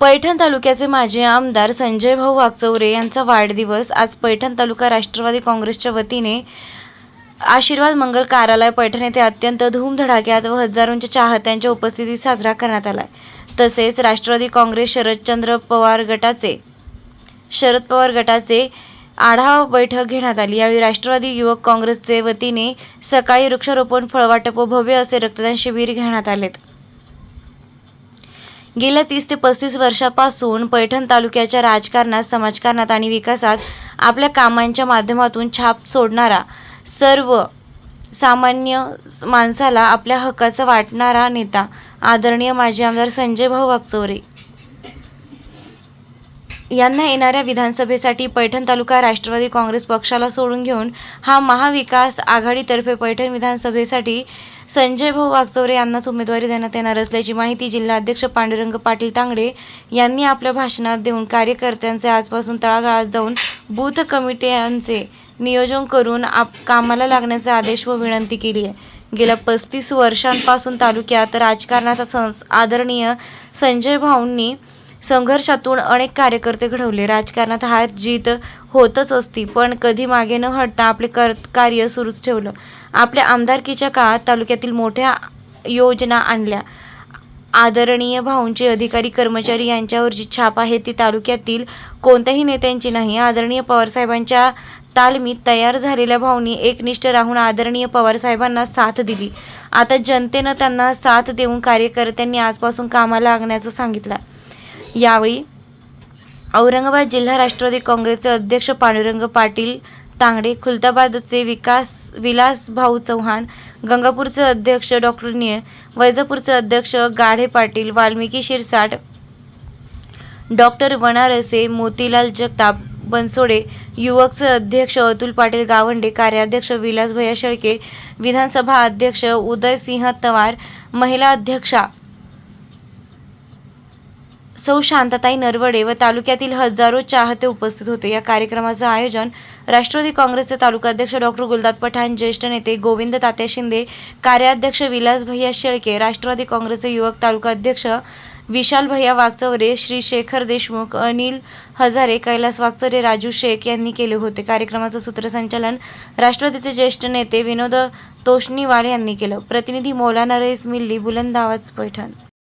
पैठण तालुक्याचे माजी आमदार संजय भाऊ वागचौरे यांचा वाढदिवस आज पैठण तालुका राष्ट्रवादी काँग्रेसच्या वतीने आशीर्वाद मंगल कार्यालय पैठण येथे अत्यंत धूमधडाक्यात व हजारोंच्या चाहत्यांच्या उपस्थितीत साजरा करण्यात आला तसेच राष्ट्रवादी काँग्रेस शरदचंद्र पवार गटाचे शरद पवार गटाचे आढावा बैठक घेण्यात आली. यावेळी राष्ट्रवादी युवक काँग्रेसचे वतीने सकाळी वृक्षारोपण फळवाटप व भव्य असे रक्तदान शिबिर घेण्यात आलेत. गेल्या तीस ते पस्तीस वर्षापासून पैठण तालुक्याच्या राजकारणात समाजकारणात आणि विकासात आपल्या कामांच्या माध्यमातून छाप सोडणारा सर्व सामान्य माणसाला आपल्या हक्काचा वाटणारा नेता आदरणीय माजी आमदार संजय भाऊ वागचौरे यांना येणाऱ्या विधानसभेसाठी पैठण तालुका राष्ट्रवादी काँग्रेस पक्षाला सोडून घेऊन हा महाविकास आघाडीतर्फे पैठण विधानसभेसाठी संजय भाऊ वागचौरे यांनाच उमेदवारी देण्यात येणार असल्याची माहिती जिल्हाध्यक्ष पांडुरंग पाटील तांगडे यांनी आपल्या भाषणात देऊन कार्यकर्त्यांचे आजपासून तळागाळात जाऊन बूथ कमिट्यांचे नियोजन करून आप कामाला लागण्याचे आदेश व विनंती केली आहे. गेल्या पस्तीस वर्षांपासून तालुक्यात राजकारणाचा संस आदरणीय संजय भाऊंनी संघर्षातून अनेक कार्यकर्ते घडवले. राजकारणात हार जीत होतच असती पण कधी मागे न हटता आपले कर कार्य सुरूच ठेवलं. आपल्या आमदारकीच्या काळात तालुक्यातील मोठ्या योजना आणल्या. आदरणीय भाऊंचे अधिकारी कर्मचारी यांच्यावर जी छाप आहे ती तालुक्यातील कोणत्याही नेत्यांची नाही. आदरणीय पवारसाहेबांच्या तालमीत तयार झालेल्या भाऊंनी एकनिष्ठ राहून आदरणीय पवारसाहेबांना साथ दिली. आता जनतेनं त्यांना साथ देऊन कार्यकर्त्यांनी आजपासून कामाला लागण्याचं सांगितलं. यावेळी औरंगाबाद जिल्हा राष्ट्रवादी काँग्रेसचे अध्यक्ष पांडुरंग पाटील तांगडे खुलताबादचे विकास विलास भाऊ चव्हाण गंगापूरचे अध्यक्ष डॉक्टर निय वैजापूरचे अध्यक्ष गाढे पाटील वाल्मिकी शिरसाट डॉक्टर वनारसे मोतीलाल जगताप बनसोडे युवकचे अध्यक्ष अतुल पाटील गावंडे कार्याध्यक्ष विलास भैया शेळके विधानसभा अध्यक्ष उदयसिंह तवार महिला अध्यक्षा सौ शांतताई नरवडे व तालुक्यातील हजारो चाहते उपस्थित होते. या कार्यक्रमाचं आयोजन राष्ट्रवादी काँग्रेसचे तालुकाध्यक्ष डॉक्टर गुलदाद पठाण ज्येष्ठ नेते गोविंद तात्या शिंदे कार्याध्यक्ष विलास भैया शेळके राष्ट्रवादी काँग्रेसचे युवक तालुका अध्यक्ष विशाल भैया वागचौरे श्री शेखर देशमुख अनिल हजारे कैलास वागचौरे राजू शेख यांनी केले होते. कार्यक्रमाचं सूत्रसंचालन राष्ट्रवादीचे ज्येष्ठ नेते विनोद तोष्णीवाल यांनी केलं. प्रतिनिधी मौलाना रईस मिल्ली बुलंद आवाज पैठण.